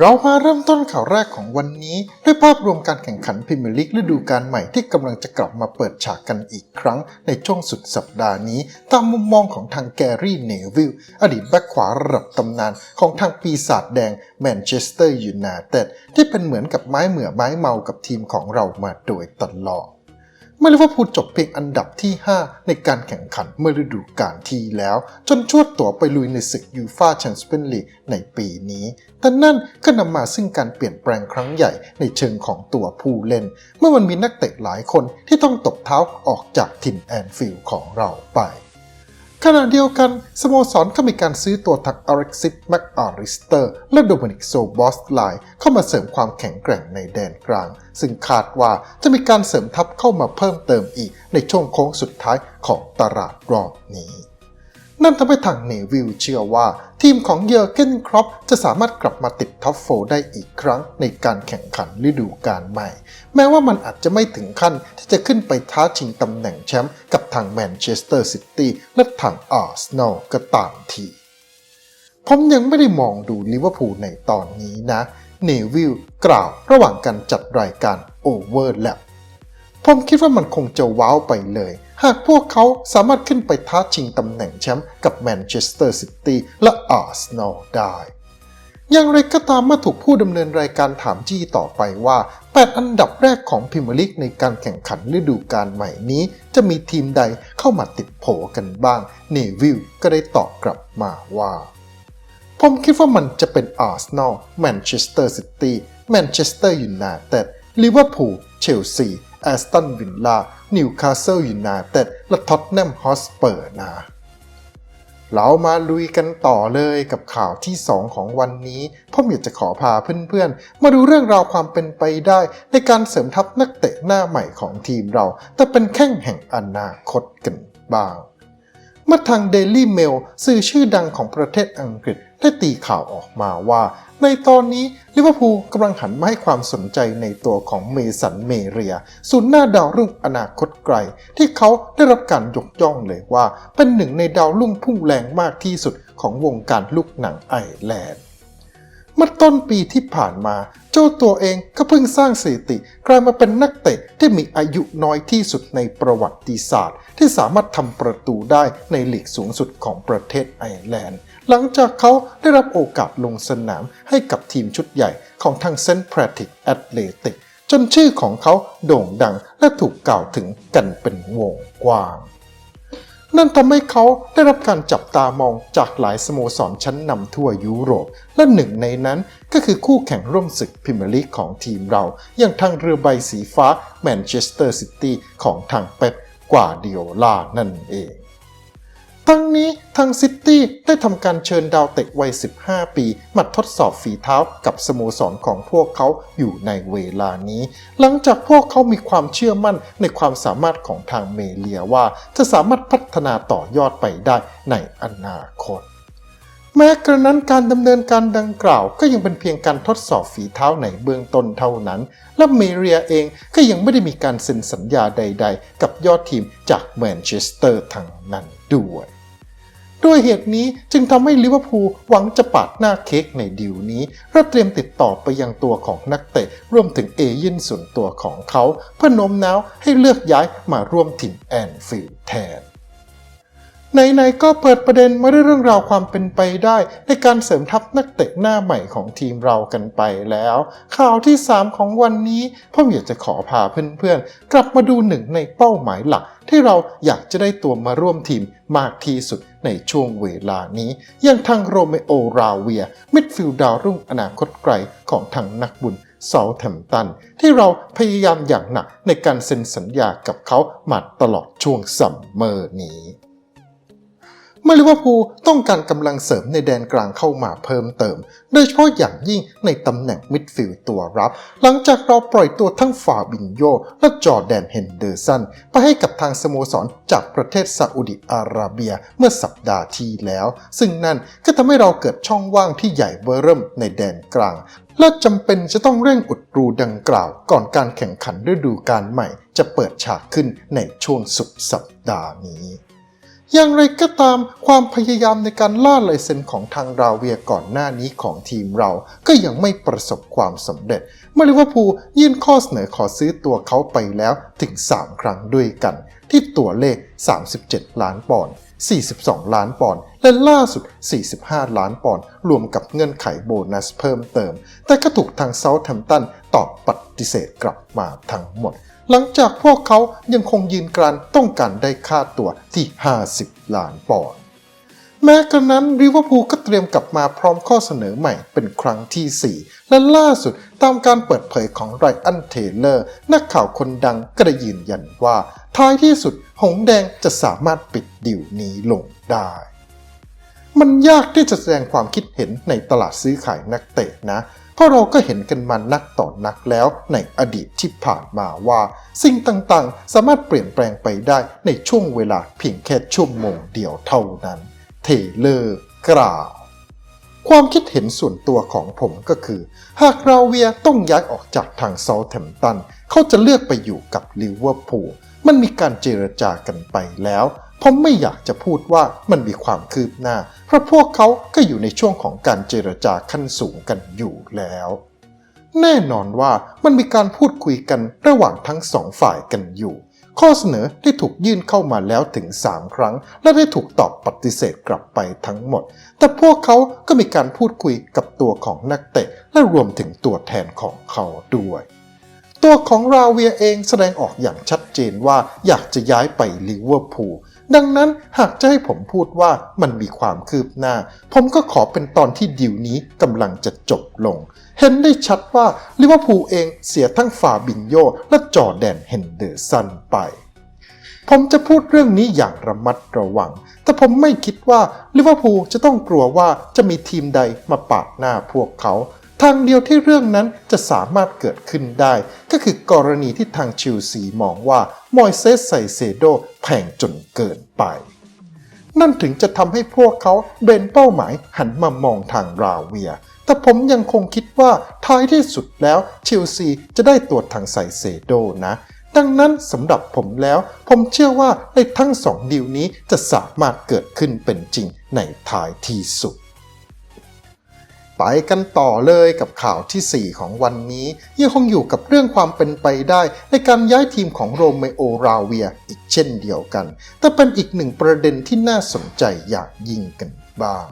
เรามาเริ่มต้นข่าวแรกของวันนี้ ด้วยภาพรวมการแข่งขันพรีเมียร์ลีกฤดูกาลใหม่ที่กำลังจะกลับมาเปิดฉากกันอีกครั้งในช่วงสุดสัปดาห์นี้ ตามมุมมองของทางแกรี่เนวิลอดีตแบ็คขวาระดับตำนานของทางปีศาจแดงแมนเชสเตอร์ยูไนเต็ดที่เป็นเหมือนกับไม้เหมือไม้เมากับทีมของเรามาโดยตลอด เมื่อลิเวอร์พูลจบเพียงอันดับที่ 5 ในการแข่งขันเมื่อฤดูกาลที่แล้ว จนชวดตั๋วไปลุยในศึกยูฟาแชมเปี้ยนลีกในปีนี้ แต่นั่นก็นำมาซึ่งการเปลี่ยนแปลงครั้งใหญ่ในเชิงของตัวผู้เล่น เมื่อมันมีนักเตะหลายคนที่ต้องตบเท้าออกจากถิ่นแอนฟิลด์ของเราไป ขณะเดียวกันสโมสรก็มีการซื้อตัวทักอเร็กซิสแม็กอาริสเตอร์ และโดมินิกโซบอสไลน์เข้ามาเสริมความแข็งแกร่งในแดนกลาง ซึ่งคาดว่าจะมีการเสริมทัพเข้ามาเพิ่มเติมอีกในช่วงโค้งสุดท้ายของตลาดรอบนี้ นั่นทำให้ทางเนวิลเชื่อว่า ทีมของเยอร์เกนครอปจะสามารถกลับมาติดท็อปโฟได้อีกครั้งในการแข่งขันฤดูกาลใหม่ แม้ว่ามันอาจจะไม่ถึงขั้นที่จะขึ้นไปท้าชิงตำแหน่งแชมป์กับทางแมนเชสเตอร์ซิตี้และทางอาร์เซนอลก็ตามที ผมยังไม่ได้มองดูลิเวอร์พูลในตอนนี้นะเนวิลกล่าวระหว่างการจัดรายการ Overlap ผมคิดว่ามันคงจะว้าวไปเลย หากพวกเขาสามารถขึ้นไปท้าชิงตำแหน่งแชมป์กับแมนเชสเตอร์ซิตี้และอาร์เซนอลได้ อย่างไรก็ตามเมื่อถูกผู้ดำเนินรายการถามจี้ต่อไปว่า 8 อันดับแรกของพรีเมียร์ลีกในการแข่งขันฤดูกาลใหม่นี้ จะมีทีมใดเข้ามาติดโผกันบ้าง เนวิลก็ได้ตอบกลับมาว่า ผมคิดว่ามันจะเป็นอาร์เซนอลแมนเชสเตอร์ซิตี้แมนเชสเตอร์ยูไนเต็ด ลิเวอร์พูล เชลซี แอสตันวิลล่า นิวคาสเซิลยูไนเต็ด และท็อตแนมฮอสเปอร์นะ เรามาลุยกันต่อเลยกับข่าวที่ 2 ของวันนี้ผมอยากจะขอพาเพื่อนๆ มาดูเรื่องราวความเป็นไปได้ ในการเสริมทัพนักเตะหน้าใหม่ของทีมเรา แต่เป็นแข้งแห่งอนาคตกันบ้างเมื่อทาง Daily Mail สื่อชื่อดังของประเทศอังกฤษ ได้ตีข่าวออกมาว่า ในตอนนี้ลิเวอร์พูลกำลังหันมาให้ความสนใจในตัวของเมสันเมเรียศูนย์หน้าดาวรุ่งอนาคตไกล ที่เขาได้รับการยกย่องเลยว่า เป็นหนึ่งในดาวรุ่งพุ่งแรงมากที่สุดของวงการลูกหนังไอร์แลนด์เมื่อต้นปีที่ผ่านมา เจ้าตัวเองก็เพิ่งสร้างสถิติ กลายมาเป็นนักเตะที่มีอายุน้อยที่สุดในประวัติศาสตร์ ที่สามารถทำประตูได้ในหลีกสูงสุดของประเทศไอร์แลนด์ หลังจากเขาได้รับโอกาสลงสนามให้กับทีมชุดใหญ่ของทางเซนต์แพรติกแอตเลติกจนชื่อของเขาโด่งดังและถูกกล่าวถึงกันเป็นวงกว้าง นั่นทำให้เขาได้รับการจับตามองจากหลายสโมสรชั้นนำทั่วยุโรป และหนึ่งในนั้นก็คือคู่แข่งร่วมศึกพรีเมียร์ลีกของทีมเรา อย่างทางเรือใบสีฟ้าแมนเชสเตอร์ซิตี้ของทางเป๊ปกวาดิโอลานั่นเอง ทั้งนี้ทางซิตี้ได้ทำการเชิญดาวเตะวัย 15 ปี มาทดสอบฝีเท้ากับสโมสรของพวกเขาอยู่ในเวลานี้ หลังจากพวกเขามีความเชื่อมั่นในความสามารถของทางเมเลียว่า จะสามารถพัฒนาต่อยอดไปได้ในอนาคตแม้กระนั้นการดำเนินการดังกล่าวก็ยังเป็นเพียงการทดสอบฝีเท้าในเบื้องต้นเท่านั้น และเมเรียเองก็ยังไม่ได้มีการเซ็นสัญญาใด ๆ กับยอดทีมจากแมนเชสเตอร์ทั้งนั้นด้วย ด้วยเหตุนี้จึงทำให้ลิเวอร์พูลหวังจะปาดหน้าเค้กในดิวนี้และเตรียมติดต่อไปยังตัวของนักเตะรวมถึงเอเย่นส่วนตัวของเขา เพื่อโน้มน้าวให้เลือกย้ายมาร่วมทีมแอนฟิลด์แทน ไหนๆก็เปิดประเด็นมาด้วยเรื่องราวความเป็นไปได้ ในการเสริมทัพนักเตะหน้าใหม่ของทีมเรากันไปแล้ว ข่าวที่ 3 ของวันนี้ผมอยากจะขอพาเพื่อนๆ กลับมาดูหนึ่งในเป้าหมายหลัก ที่เราอยากจะได้ตัวมาร่วมทีมมากที่สุดในช่วงเวลานี้ อย่างทางโรเมโอราเวีย มิดฟิลด์ดาวรุ่งอนาคตไกลของทางนักบุญเซาแธมตัน ที่เราพยายามอย่างหนักในการเซ็นสัญญากับเขามาตลอดช่วงซัมเมอร์นี้ เมื่อลิเวอร์พูลต้องการกำลังเสริมในแดนกลางเข้ามาเพิ่มเติม โดยเฉพาะอย่างยิ่งในตำแหน่งมิดฟิลด์ตัวรับ หลังจากเราปล่อยตัวทั้งฟาบินโยและจอแดนเฮนเดอร์สันไปให้กับทางสโมสรจากประเทศซาอุดิอาระเบียเมื่อสัปดาห์ที่แล้ว ซึ่งนั่นก็ทำให้เราเกิดช่องว่างที่ใหญ่เบ้อเริ่มในแดนกลางและจำเป็นจะต้องเร่งอุดรูดังกล่าว ก่อนการแข่งขันฤดูกาลใหม่ จะเปิดฉากขึ้นในช่วงสุดสัปดาห์นี้ อย่างไรก็ตามความพยายามในการล่าลายเซ็นของทางราเวียก่อนหน้านี้ของทีมเราก็ยังไม่ประสบความสำเร็จเมื่อลิเวอร์พูลยื่นข้อเสนอขอซื้อตัวเขาไปแล้วถึง 3 ครั้งด้วยกัน ที่ตัวเลข 37 ล้านปอนด์42 ล้านปอนด์และล่าสุด 45 ล้านปอนด์รวมกับเงื่อนไขโบนัสเพิ่มเติม แต่ก็ถูกทางเซาท์แฮมป์ตันตอบปฏิเสธกลับมาทั้งหมด หลังจากพวกเขายังคงยืนกรานต้องการได้ค่าตัวที่ 50 ล้านปอนด์แม้กระนั้นลิเวอร์พูลก็เตรียมกลับมาพร้อมข้อเสนอใหม่เป็นครั้งที่ 4 และล่าสุดตามการเปิดเผยของไรอันเทเลอร์ นักข่าวคนดังก็ได้ยืนยันว่า ท้ายที่สุดหงแดงจะสามารถปิดดิวนี้ลงได้ มันยากที่จะแสดงความคิดเห็นในตลาดซื้อขายนักเตะนะ เพราะเราก็เห็นกันมานักต่อนักแล้วในอดีตที่ผ่านมาว่า สิ่งต่างๆ สามารถเปลี่ยนแปลงไปได้ในช่วงเวลาเพียงแค่ชั่วโมงเดียวเท่านั้น เทเลอร์กล่าวความคิดเห็นส่วนตัวของผมก็คือ หากราเวียต้องย้ายออกจากทางเซาแฮมป์ตัน เขาจะเลือกไปอยู่กับลิเวอร์พูลมันมีการเจรจากันไปแล้ว ผมไม่อยากจะพูดว่ามันมีความคืบหน้า เพราะพวกเขาก็อยู่ในช่วงของการเจรจาขั้นสูงกันอยู่แล้ว แน่นอนว่ามันมีการพูดคุยกันระหว่างทั้งสองฝ่ายกันอยู่ ข้อเสนอได้ถูกยื่นเข้ามาแล้วถึง 3 ครั้ง และได้ถูกตอบปฏิเสธกลับไปทั้งหมด แต่พวกเขาก็มีการพูดคุยกับตัวของนักเตะและรวมถึงตัวแทนของเขาด้วย ตัวของราเวียเองแสดงออกอย่างชัดเจนว่าอยากจะย้ายไปลิเวอร์พูลดังนั้นหากจะให้ผมพูดว่ามันมีความคืบหน้า ผมก็ขอเป็นตอนที่ดิวนี้กำลังจะจบลง เห็นได้ชัดว่าลิเวอร์พูลเองเสียทั้งฟาบินโยและจอแดนเฮนเดอร์สันไป ผมจะพูดเรื่องนี้อย่างระมัดระวัง แต่ผมไม่คิดว่าลิเวอร์พูลจะต้องกลัวว่าจะมีทีมใดมาปาดหน้าพวกเขา ทางเดียวที่เรื่องนั้นจะสามารถเกิดขึ้นได้ ก็คือกรณีที่ทางชิลซีมองว่ามอยเซสไซเซโดแพงจนเกินไป นั่นถึงจะทำให้พวกเขาเบนเป้าหมายหันมามองทางราเวีย แต่ผมยังคงคิดว่าท้ายที่สุดแล้วเชลซีจะได้ตัวทางไซเซโดนะดังนั้นสำหรับผมแล้ว ผมเชื่อว่าในทั้งสองดีลนี้จะสามารถเกิดขึ้นเป็นจริงในท้ายที่สุด ไปกันต่อเลยกับข่าวทีสี่ 4 ของวันนี้ ยังคงอยู่กับเรื่องความเป็นไปได้ในการย้ายทีมของโรเมโอราเวียอีกเช่นเดียวกัน แต่เป็นอีกหนึ่งประเด็นที่น่าสนใจอยางยิ่งกันบ้าง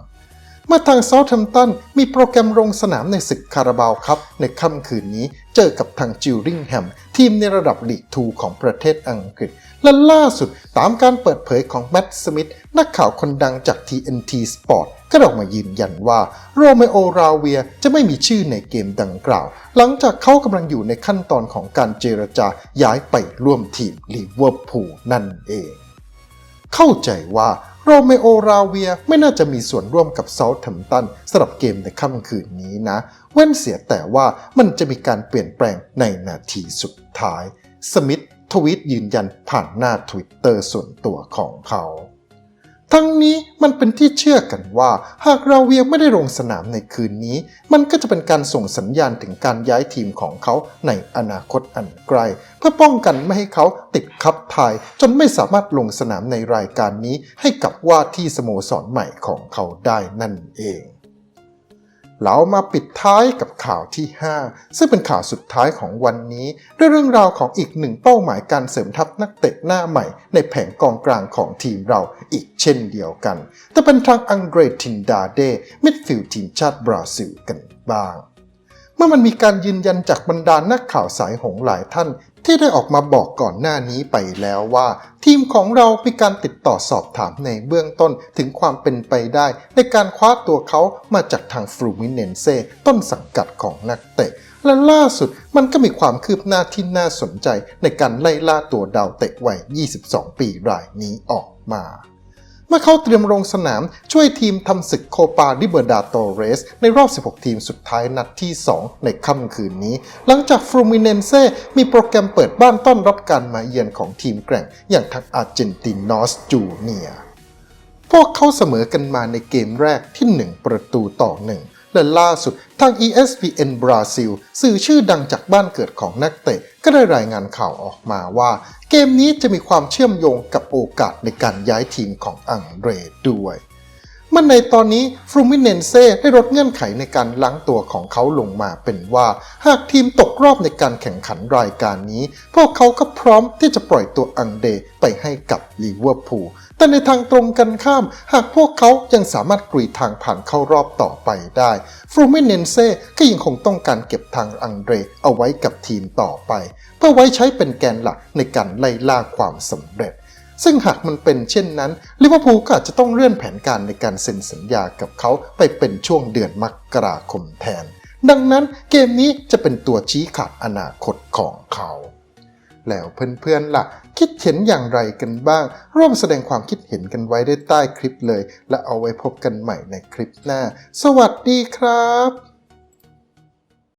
เมื่อทางเซาท์แฮมป์ตันมีโปรแกรมลงสนามในศึกคาราบาวครับ ในค่ำคืนนี้เจอกับทางจิลริงแฮม ทีมในระดับลีก2ของประเทศอังกฤษ และล่าสุดตามการเปิดเผยของแมตต์สมิธนักข่าวคนดังจาก TNT Sport ก็ออกมายืนยันว่าโรเมโอราเวียจะไม่มีชื่อในเกมดังกล่าว หลังจากเขากำลังอยู่ในขั้นตอนของการเจรจาย้ายไปร่วมทีมลิเวอร์พูลนั่นเอง เข้าใจว่าโรเมโอราเวียไม่น่าจะมีส่วนร่วมกับเซาท์แฮมป์ตันสำหรับเกมในค่ำคืนนี้นะ เว้นเสียแต่ว่ามันจะมีการเปลี่ยนแปลงในนาทีสุดท้าย สมิธทวีตยืนยันผ่านหน้าทวิตเตอร์ส่วนตัวของเขา ทั้งนี้มันเป็นที่เชื่อกันว่า หากราเวียไม่ได้ลงสนามในคืนนี้ มันก็จะเป็นการส่งสัญญาณถึงการย้ายทีมของเขาในอนาคตอันไกล เพื่อป้องกันไม่ให้เขาติดคับทาย จนไม่สามารถลงสนามในรายการนี้ให้กับว่าที่สโมสรใหม่ของเขาได้นั่นเอง เรามาปิดท้ายกับข่าวที่ 5 ซึ่งเป็นข่าวสุดท้ายของวันนี้ ด้วยเรื่องราวของอีกหนึ่งเป้าหมายการเสริมทัพนักเตะหน้าใหม่ ในแผงกองกลางของทีมเราอีกเช่นเดียวกัน แต่เป็นทางอังเดรทินดาเดมิดฟิลด์ทีมชาติบราซิลกันบ้าง เมื่อมันมีการยืนยันจากบรรดานักข่าวสายหงหลายท่าน ที่ได้ออกมาบอกก่อนหน้านี้ไปแล้วว่า ทีมของเรามีการติดต่อสอบถามในเบื้องต้นถึงความเป็นไปได้ ในการคว้าตัวเขามาจากทางฟลูมิเนนเซต้นสังกัดของนักเตะ และล่าสุดมันก็มีความคืบหน้าที่น่าสนใจในการไล่ล่าตัวดาวเตะวัย 22 ปีรายนี้ออกมา เมื่อเขาเตรียมลงสนามช่วยทีมทำศึกโคปาดิเบอร์ดาโตเรส ในรอบ 16 ทีมสุดท้ายนัดที่ 2 ในค่ำคืนนี้ หลังจากฟรูมิเนนเซมีโปรแกรมเปิดบ้านต้อนรับการมาเยือนของทีมแกร่ง อย่างทักอาร์เจนตินอสจูเนียพวกเขาเสมอกันมาในเกมแรกที่ 1 ประตูต่อ 1 และล่าสุดทาง ESPN บราซิลสื่อชื่อดังจากบ้านเกิดของนักเตะ ก็ได้รายงานข่าวออกมาว่า เกมนี้จะมีความเชื่อมโยงกับโอกาสในการย้ายทีมของอังเดรด้วย เมื่อในตอนนี้ฟลูมิเนนเซ่ได้ลดเงื่อนไขในการล้างตัวของเขาลงมาเป็นว่า หากทีมตกรอบในการแข่งขันรายการนี้ พวกเขาก็พร้อมที่จะปล่อยตัวอังเดไปให้กับลิเวอร์พูลแต่ในทางตรงกันข้าม หากพวกเขายังสามารถกรีดทางผ่านเข้ารอบต่อไปได้ฟลูมิเนนเซ่ก็ยังคงต้องการเก็บทางอังเดเอาไว้กับทีมต่อไป เพื่อไว้ใช้เป็นแกนหลักในการไล่ล่าความสำเร็จ ซึ่งหากมันเป็นเช่นนั้นลิเวอร์พูลก็อาจจะต้องเลื่อนแผนการในการเซ็นสัญญากับเขาไปเป็นช่วงเดือนมกราคมแทน ดังนั้นเกมนี้จะเป็นตัวชี้ขาดอนาคตของเขา แล้วเพื่อนๆล่ะ คิดเห็นอย่างไรกันบ้าง ร่วมแสดงความคิดเห็นกันไว้ได้ใต้คลิปเลย และเอาไว้พบกันใหม่ในคลิปหน้า สวัสดีครับ